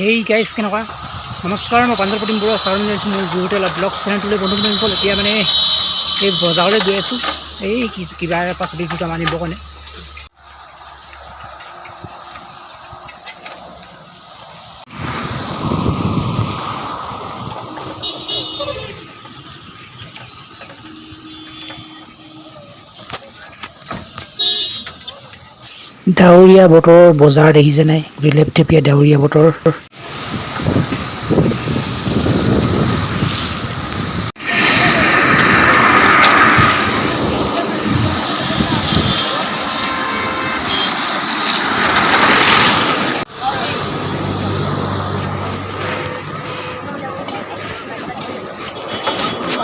সেই গাইজ কেনেকুৱা? নমস্কাৰ মই পাঞ্জল প্ৰতিম বৰুৱা চাউল আহিছোঁ মোৰ জুহুতে ব্লগ চেনেলটোলৈ বন্ধু বান্ধৱীসকল এতিয়া মানে এই বজাৰলৈ গৈ আছোঁ। এই কিবা পাচলি দুটামান আনিবৰ কাৰণে। ডাৱৰীয়া বতৰৰ বজাৰ দেখিছে নাই? গোটেই লেপথেপীয়া ডাৱৰীয়া বতৰ।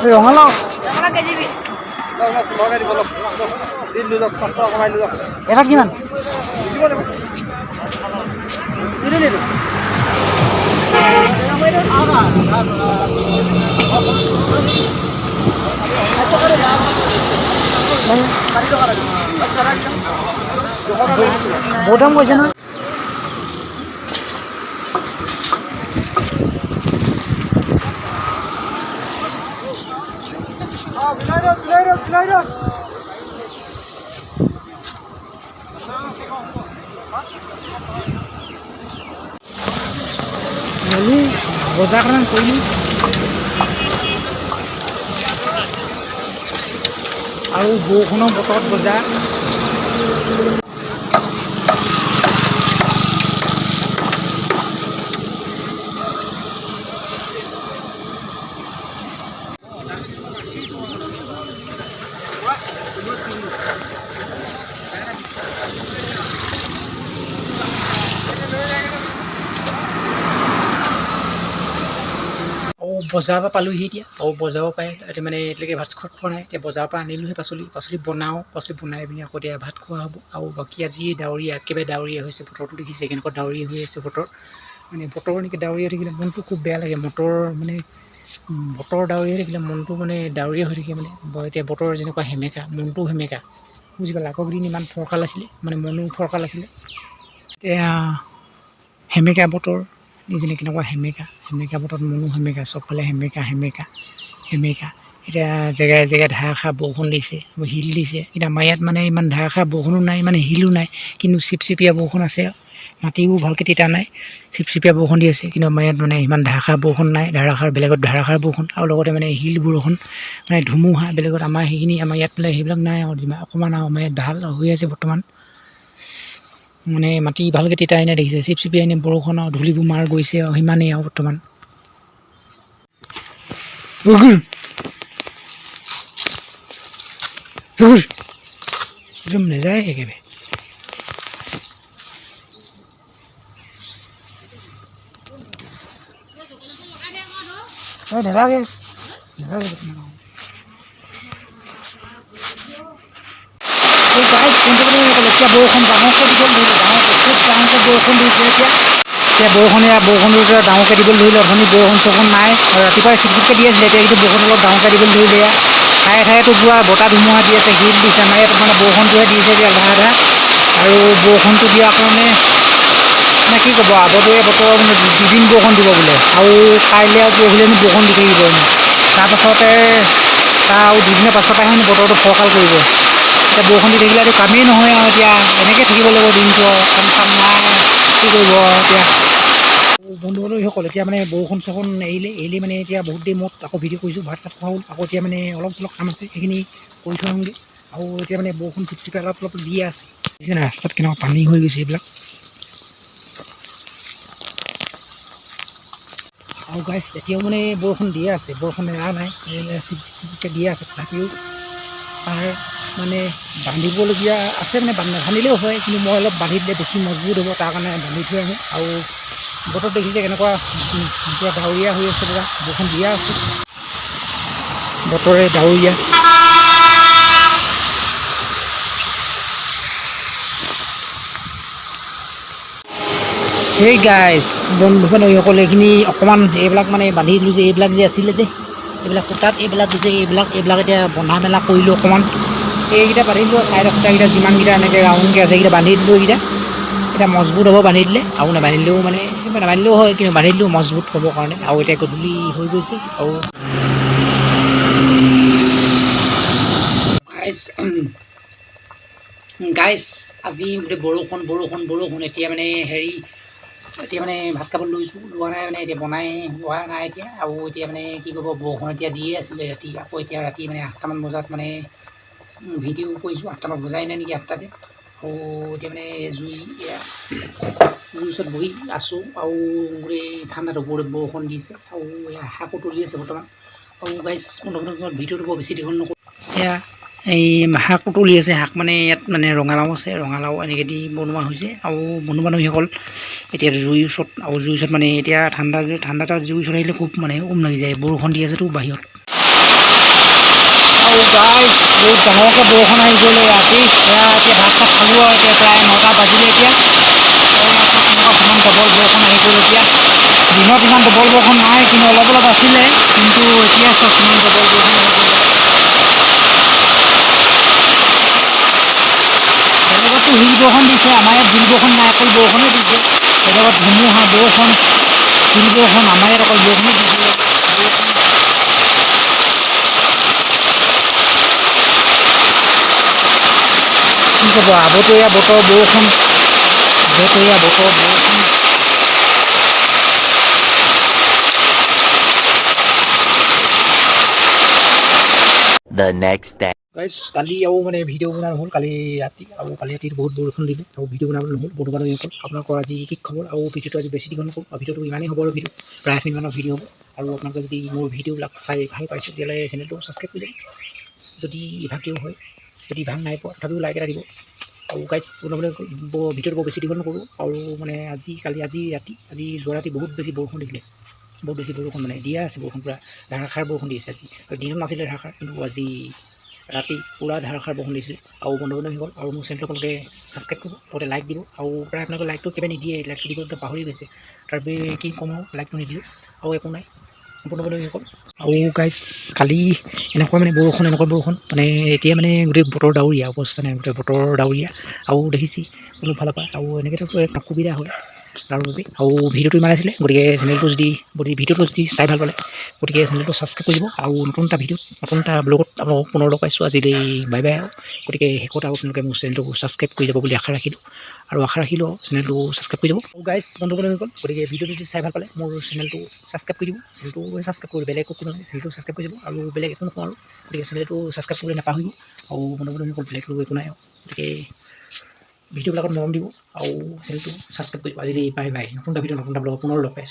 ৰঙালাও। এটাত কিমান বহুত দাম কৈছে নহয় গ'লোঁ বজাৰখন কৰিলোঁ আৰু বৰষুণৰ বতৰত বজাৰ আৰু বজাৰৰ পৰা পালোঁহি এতিয়া। আৰু বজাৰৰ পৰাই এতিয়া মানে এতিয়ালৈকে ভাত খোৱা খোৱা নাই। এতিয়া বজাৰৰ পৰা আনিলোঁহে পাচলি পাচলি বনাওঁ পাচলি বনাই পিনি আকৌ এতিয়া ভাত খোৱা হ'ব। আৰু বাকী আজি ডাৱৰীয়া একেবাৰে ডাৱৰীয়া হৈছে বতৰটো দেখিছে কেনেকুৱা ডাৱৰীয়া হৈ আছে বতৰ। মানে বতৰ এনেকৈ ডাৱৰীয়া থাকিলে মনটো খুব বেয়া লাগে। মটৰ মানে বতৰ ডাৱৰীয়া থাকিলে মনটো মানে ডাৱৰীয়া হৈ থাকে মানে। এতিয়া বতৰ যেনেকুৱা সেমেকা মনটোও সেমেকা। বুজি পালা? আগৰ কেইদিন ইমান ফৰকাল আছিলে। মানে মনো ফৰকাল আছিলে। এতিয়া সেমেকা বতৰ। যেনে কেনেকুৱা সেমেকা সেমেকা বতৰত মনো সেমেকা, চবফালে সেমেকা সেমেকা সেমেকা। এতিয়া জেগাই জেগাই ধাৰাসাৰ বৰষুণ দিছে শিল দিছে। এতিয়া আমাৰ ইয়াত মানে ইমান ধাৰাসাৰ বৰষুণো নাই মানে শিলো নাই, কিন্তু চিপচিপীয়া বৰষুণ আছে। মাটিবোৰ ভালকৈ তিতা নাই, চিপচিপীয়া বৰষুণ দি আছে। কিন্তু আমাৰ ইয়াত মানে ইমান ধাৰাসাৰ বৰষুণ নাই ধাৰাসাৰ বেলেগত ধাৰাসাৰ বৰষুণ, আৰু লগতে মানে শিল বৰষুণ মানে ধুমুহা বেলেগত আমাৰ সেইখিনি আমাৰ ইয়াত বোলে সেইবিলাক নাই আৰু যিমান অকণমান আৰু আমাৰ ইয়াত ভালো হৈ আছে বৰ্তমান। মানে মাটি ভালকৈ তিতাই নাই দেখিছে। চিপচিপি এনে বৰষুণ আৰু ধূলিবোৰ মাৰ গৈছে সিমানেই আৰু বৰ্তমান। একদম নাযায় একেবাৰে। নালাগে নালাগে বৰ্তমান। এই গাইজ পোনপটীয়াকৈ ক'লে, এতিয়া বৰষুণ ডাঙৰকৈ দিবলৈ ধৰিলে ডাঙৰকৈ খুব ডাঙৰকৈ বৰষুণ দিছে এতিয়া। এতিয়া বৰষুণ এয়া বৰষুণ দিওঁতে ডাঙৰকৈ দিবলৈ ধৰিলে, অথনি বৰষুণ চৰষুণ নাই। আৰু ৰাতিপুৱাই চিপচিপকৈ দি আছিলে, এতিয়া কিন্তু বৰষুণ অলপ ডাঙৰকৈ দিবলৈ ধৰিলে এয়া। ঠায়ে ঠায়েতো পুৰা বতাহ ধুমুহা দি আছে শিল দিছে, আমাৰ ইয়াত মানে বৰষুণটোহে দিছে এতিয়া আধা আধা। আৰু বৰষুণটো দিয়াৰ কাৰণে মানে কি ক'ব আগতে বতৰ মানে দুদিন বৰষুণ দিব বোলে। আৰু কাইলৈ আৰু পৰহিলৈনো বৰষুণ দি থাকিব তাৰপাছতে তাৰ আৰু দুদিনৰ পাছৰ পৰাহে বতৰটো ফৰকাল কৰিব। এতিয়া বৰষুণ দি থাকিলেতো কামেই নহয় আৰু এতিয়া। এনেকৈ থাকিব লাগিব দিনটো আৰু। কাম চাম নাই, কি কৰিব আৰু এতিয়া। বন্ধু বান্ধৱীসকল, এতিয়া মানে বৰষুণ চৰষুণ এৰিলে এৰিলে মানে এতিয়া বহুত দেৰি মূৰত আকৌ ভিডিঅ' কৰিছোঁ, ভাত চাত খোৱা হ'ল, আকৌ এতিয়া মানে অলপ চলপ কাম আছে, সেইখিনি কৰি থৈ আহোঁগৈ। আৰু এতিয়া মানে বৰষুণ চিপচিপি অলপ অলপ দিয়ে আছে। ৰাস্তাত কেনেকুৱা পানী হৈ গৈছে এইবিলাক। আৰু গাইছ এতিয়াও মানে বৰষুণ দিয়ে আছে, বৰষুণ এৰা নাই চিপ চিপ চিপকৈ দিয়ে আছে। তথাপিও তাৰ মানে বান্ধিবলগীয়া আছে মানে নাবান্ধিলেও হয়, কিন্তু মই অলপ বান্ধি দিলে বেছি মজবুত হ'ব, তাৰ কাৰণে বান্ধি থৈ আহোঁ। আৰু বতৰ দেখিছে কেনেকুৱা এতিয়া ডাৱৰীয়া হৈ আছে পুৰা, বৰষুণ দিয়া আছে। বতৰে ডাৱৰীয়া। সেই গাইছ বন্ধু বান্ধৱীসকল এইখিনি অকণমান এইবিলাক মানে বান্ধি দিলোঁ যে, এইবিলাক যে আছিলে যে, এইবিলাক সূতাত এইবিলাক যে, এইবিলাক এইবিলাক এতিয়া বন্ধা মেলা কৰিলোঁ অকণমান। এইকেইটা বান্ধি দিলোঁ চাইডৰ সূতাকেইটা যিমানকেইটা এনেকৈ ৰাউণ্ডকৈ আছে এইকেইটা বান্ধি দিলোঁ এইকেইটা এতিয়া মজবুত হ'ব বান্ধি দিলে। আৰু নাবান্ধিলেও মানে নাবান্ধিলেও হয় কিন্তু বান্ধি দিলেও মজবুত হ'বৰ কাৰণে। আৰু এতিয়া গধূলি হৈ গৈছে আৰু গাইজ আজি গোটেই বৰষুণ বৰষুণ বৰষুণ। এতিয়া মানে হেৰি এতিয়া মানে ভাত খাব লৈছোঁ লোৱা নাই মানে এতিয়া বনাই হোৱা নাই এতিয়া। আৰু এতিয়া মানে কি ক'ব বৰষুণ এতিয়া দিয়ে আছিলে ৰাতি। আকৌ এতিয়া ৰাতি মানে আঠটামান বজাত মানে ভিডিঅ' কৰিছোঁ আঠটামান বজাই নাই নেকি আঠটাতে। আৰু এতিয়া মানে জুই জুইৰ ওচৰত বহি আছোঁ আৰু গোটেই ঠাণ্ডাটো বৰ বৰষুণ দিছে আৰু শাকো তুলি আছে বৰ্তমান। আৰু গাইজ পোন্ধৰ মিনিট ভিডিঅ'টো বৰ বেছি দীঘল নকৰোঁ। এয়া, এই শাক তুলি আছে, শাক মানে ইয়াত মানে ৰঙালাও আছে, ৰঙালাও এনেকৈ দি বনোৱা হৈছে। আৰু বনোৱা মানুহসকল এতিয়া জুইৰ ওচৰত, আৰু জুইৰ ওচৰত মানে এতিয়া ঠাণ্ডা ঠাণ্ডা তাত জুইৰ ওচৰত আহিলে খুব মানে উম লাগি যায়, বৰষুণ দি আছেতো বাহিৰত। আৰু গাইজ বহুত ডাঙৰকৈ বৰষুণ আহি গ'লে ৰাতি এয়া এতিয়া ভাত চাত খালোঁ আৰু এতিয়া প্ৰায় নটা বাজিলে এতিয়া ইমান ডবল বৰষুণ আহি গ'ল এতিয়া দিনত ইমান ডবল বৰষুণ নাই কিন্তু অলপ অলপ আছিলে কিন্তু এতিয়া চব ইমান ডবল বৰষুণ আহি গ'ল বেলেগতো শিল বৰষুণ দিছে আমাৰ ইয়াত শিল বৰষুণ নাই অকল বৰষুণে দিছে বেলেগত ধুমুহা বৰষুণ শিল বৰষুণ আমাৰ ইয়াত অকল বৰষুণে দিছে কি ক'ব আবতৰীয়া বতৰ বৰষুণ আবতৰীয়া বতৰ বৰষুণ the next day. গাইজ কালি আৰু মানে ভিডিঅ' বনোৱা নহ'ল কালি ৰাতি। আৰু কালি ৰাতি বহুত বৰষুণ দিলে। আৰু ভিডিঅ' বনাবলৈ নহ'ল বন্ধু বান্ধৱীসকল আপোনালোকৰ আজি কি খবৰ? আৰু ভিডিঅ'টো আজি বেছি দীঘল নকৰোঁ আৰু ভিডিঅ'টো ইমানেই হ'ব আৰু ভিডিঅ' প্ৰায় মিনিটমানৰ ভিডিঅ' হ'ব। আৰু আপোনালোকে যদি মোৰ ভিডিঅ'বিলাক চাই ভালো পাইছে তেতিয়াহ'লে চেনেলটো ছাবস্ক্ৰাইব কৰি দিব যদি ইভাগেও হয় যদি ভালো নাই পোৱা, তথাপিও লাইক এটা দিব। আৰু গাইজ বনাবলৈ ভিডিঅ'টো বৰ বেছি দীঘল নকৰোঁ। আৰু মানে আজি, কালি, আজি ৰাতি, আজি যোৱা ৰাতি বহুত বেছি বৰষুণ দিছিলে বহুত বেছি বৰষুণ মানে দিয়া আছে বৰষুণ পূৰা। ধাৰাসাৰ বৰষুণ দিছে আজি। দিনত নাছিলে ধাৰাসাৰ কিন্তু আজি ৰাতি পূৰা ধাৰাসাৰ বৰষুণ দিছিলে আৰু বন্ধু বান্ধৱীসকল আৰু মোৰ চেনেলটো আপোনালোকে ছাবস্ক্ৰাইব কৰিব, লগতে লাইক দিব। আৰু প্ৰায় আপোনালোকে লাইকটো একেবাৰে নিদিয়ে লাইকটো দিবলৈ পাহৰি গৈছে। তাৰ বাবে কি ক'ম আৰু লাইকটো নিদিলোঁ আৰু একো নাই। বান্ধৱীসকল আৰু গাইজ কালি এনেকুৱা মানে বৰষুণ, এনেকুৱা বৰষুণ। মানে এতিয়া মানে গোটেই বতৰ ডাৱৰীয়া, অৱস্থা নাই, গোটেই বতৰ ডাৱৰীয়া। আৰু দেখিছে কোনো ফালৰ পৰা। আৰু এনেকৈতো অসুবিধা হয়, তাৰ বাবে। আৰু ভিডিঅ'টো ইমান আছিলে, গতিকে চেনেলটো যদি যদি ভিডিঅ'টো যদি চাই ভালো পালে, গতিকে চেনেলটো ছাবস্ক্ৰাইব কৰিব আৰু নতুন এটা ভিডিঅ'ত, নতুন এটা ব্লগত আপোনালোকক পুনৰ লগ পাইছোঁ আজিলৈ। বাই বাই আৰু। গতিকে শেষত আৰু আপোনালোকে মোৰ চেনেলটো ছাবস্ক্ৰাইব কৰি যাব বুলি আশা ৰাখিলোঁ। আৰু আশা ৰাখিলোঁ চেনেলটো ছাবস্ক্ৰাইব কৰি যাব। গাইজ হৈ গল। গতিকে ভিডিঅ'টো যদি চাই ভালো পালে, মোৰ চেনেলটো ছাবস্ক্ৰাইব কৰি দিব। চেনেলটো ছাবস্ক্ৰাইব কৰি বেলেগ একো নহয় চেনেলটো ছাবস্ক্ৰাইব কৰি যাব আৰু বেলেগ একো নকওঁ আৰু। গতিকে চেনেলটো ছাবস্ক্ৰাইব কৰিবলৈ নাপাহৰিব। আৰু বন্ধু বেলেগ বেলেগটো একো নাই আৰু। গতিকে ভিডিঅ'বিলাকত মৰম দিব আৰু চেনেলটো ছাবস্ক্ৰাইব কৰিব আজি বাই বাই নতুন এটা ভিডিঅ' নতুন এটা ব্লগত পুনৰ লগ পাইছোঁ।